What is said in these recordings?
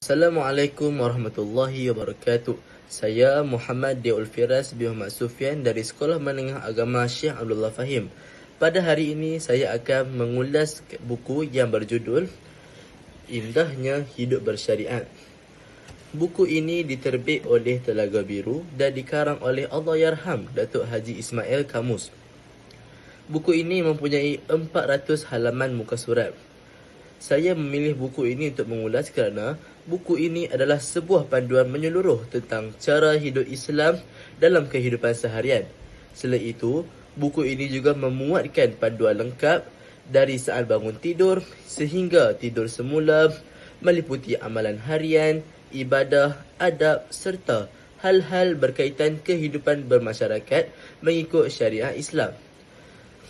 Assalamualaikum warahmatullahi wabarakatuh. Saya Muhammad Deul Firas bin Muhammad Sufian dari Sekolah Menengah Agama Syekh Abdullah Fahim. Pada hari ini saya akan mengulas buku yang berjudul Indahnya Hidup Bersyariat. Buku ini diterbit oleh Telaga Biru dan dikarang oleh Allah Yarham Datuk Haji Ismail Kamus. Buku ini mempunyai 400 halaman muka surat. Saya memilih buku ini untuk mengulas kerana buku ini adalah sebuah panduan menyeluruh tentang cara hidup Islam dalam kehidupan seharian. Selain itu, buku ini juga memuatkan panduan lengkap dari saat bangun tidur sehingga tidur semula meliputi amalan harian, ibadah, adab serta hal-hal berkaitan kehidupan bermasyarakat mengikut syariah Islam.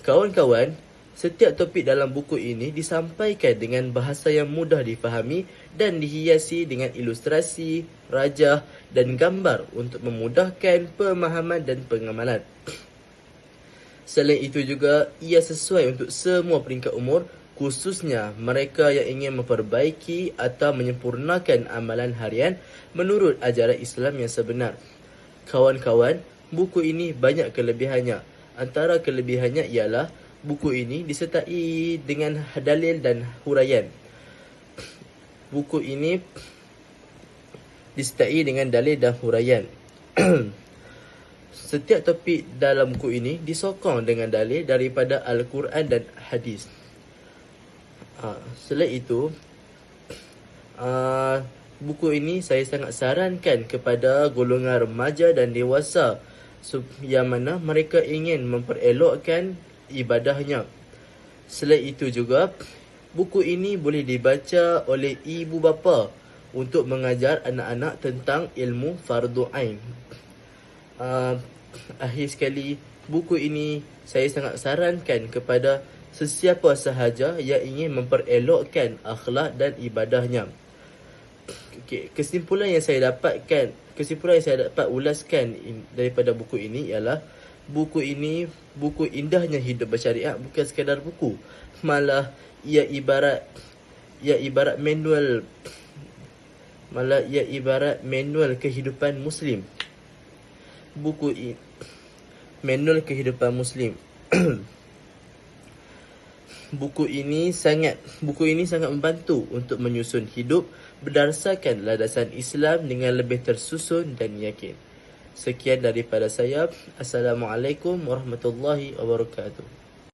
Kawan-kawan, Setiap topik dalam buku ini disampaikan dengan bahasa yang mudah difahami dan dihiasi dengan ilustrasi, rajah dan gambar untuk memudahkan pemahaman dan pengamalan. Selain itu juga, ia sesuai untuk semua peringkat umur khususnya mereka yang ingin memperbaiki atau menyempurnakan amalan harian menurut ajaran Islam yang sebenar. Kawan-kawan, buku ini banyak kelebihannya. Antara kelebihannya ialah buku ini disertai dengan dalil dan huraian. Buku ini disertai dengan dalil dan huraian. Setiap topik dalam buku ini disokong dengan dalil daripada Al-Quran dan Hadis. Uh, selain itu, uh, buku ini saya sangat sarankan kepada golongan remaja dan dewasa yang mana mereka ingin memperelokkan ibadahnya. Selain itu juga, buku ini boleh dibaca oleh ibu bapa untuk mengajar anak-anak tentang ilmu fardu ain. Uh, akhir sekali, buku ini saya sangat sarankan kepada sesiapa sahaja yang ingin memperelokkan akhlak dan ibadahnya. Okay, kesimpulan yang saya dapatkan, kesimpulan yang saya dapat ulaskan daripada buku ini ialah buku ini buku indahnya hidup bersyariat bukan sekadar buku. Malah ia ibarat ia ibarat manual. Malah ia ibarat manual kehidupan muslim. Buku ini manual kehidupan muslim. Buku ini sangat buku ini sangat membantu untuk menyusun hidup berdasarkan landasan Islam dengan lebih tersusun dan yakin Sekian daripada saya. Assalamualaikum warahmatullahi wabarakatuh.